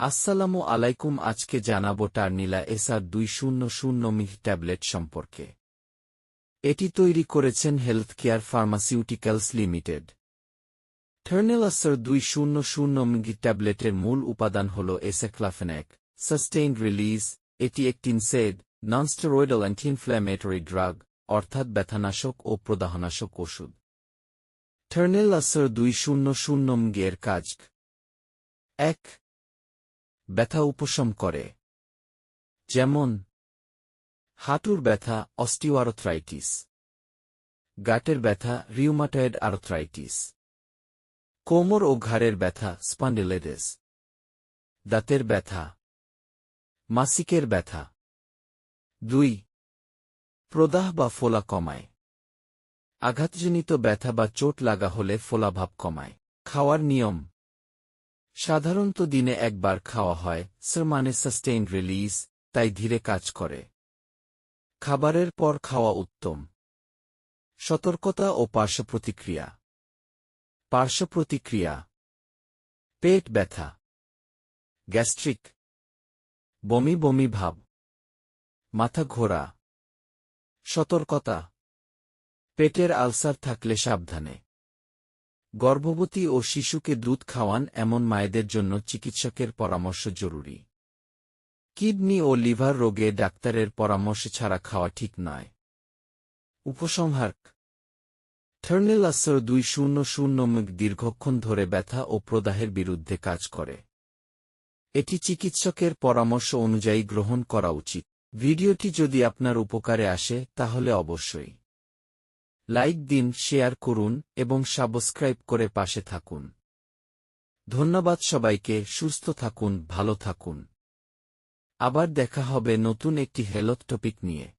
আসসালামু আলাইকুম, আজকে জানাব টার্নিলা এসআর দুই শূন্য শূন্য মিহ ট্যাবলেট সম্পর্কে। এটি তৈরি করেছেন হেলথ কেয়ার ফার্মাসিউটিক্যালস লিমিটেড। টার্নেলাসের দুই শূন্য শূন্য মিহি ট্যাবলেটের মূল উপাদান হল এসেক্লাফেনেক, সাস্টেইনড রিলিজ, এটি একটি সেড ননস্টেরয়েডাল অ্যান্টি ড্রাগ, অর্থাৎ ব্যথানাশক ও প্রদাহনাশক ওষুধ। টার্নেলাসের দুই শূন্য শূন্য এর কাজ। এক ব্যথা উপশম করে। যেমন, হাঁটুর ব্যথা অস্টিওআরথ্রাইটিস গাটের ব্যথা, রিউমাটয়েড আরথ্রাইটিস। কোমর ও ঘাড়ের ব্যথা স্পান্ডিলেডেস দাঁতের ব্যথা। মাসিকের ব্যথা। দুই, প্রদাহ বা ফোলা কমায়। আঘাতজনিত ব্যথা বা চোট লাগা হলে ফোলাভাব কমায়। খাওয়ার নিয়ম সাধারণত দিনে একবার খাওয়া হয়, স্যার মানে সাস্টেইন রিলিজ তাই ধীরে কাজ করে। খাবারের পর খাওয়া উত্তম। সতর্কতা ও পার্শ্ব প্রতিক্রিয়া। পার্শ্ব প্রতিক্রিয়া। পেট ব্যথা। গ্যাস্ট্রিক। বমি বমি ভাব। মাথা ঘোরা। সতর্কতা। পেটের আলসার থাকলে সাবধানে। গর্ভবতী ও শিশুকে দুধ খাওয়ান এমন মায়েদের জন্য চিকিৎসকের পরামর্শ জরুরি। কিডনি ও লিভার রোগে ডাক্তারের পরামর্শ ছাড়া খাওয়া ঠিক নয়। উপসংহার থার্নেল আসর দুই শূন্য শূন্য মিগ দীর্ঘক্ষণ ধরে ব্যথা ও প্রদাহের বিরুদ্ধে কাজ করে। এটি চিকিৎসকের পরামর্শ অনুযায়ী গ্রহণ করা উচিত। ভিডিওটি যদি আপনার উপকারে আসে, তাহলে অবশ্যই। লাইক দিন, শেয়ার করুন এবং সাবস্ক্রাইব করে পাশে থাকুন। ধন্যবাদ সবাইকে, সুস্থ থাকুন, ভালো থাকুন। আবার দেখা হবে নতুন একটি হেলথ টপিক নিয়ে।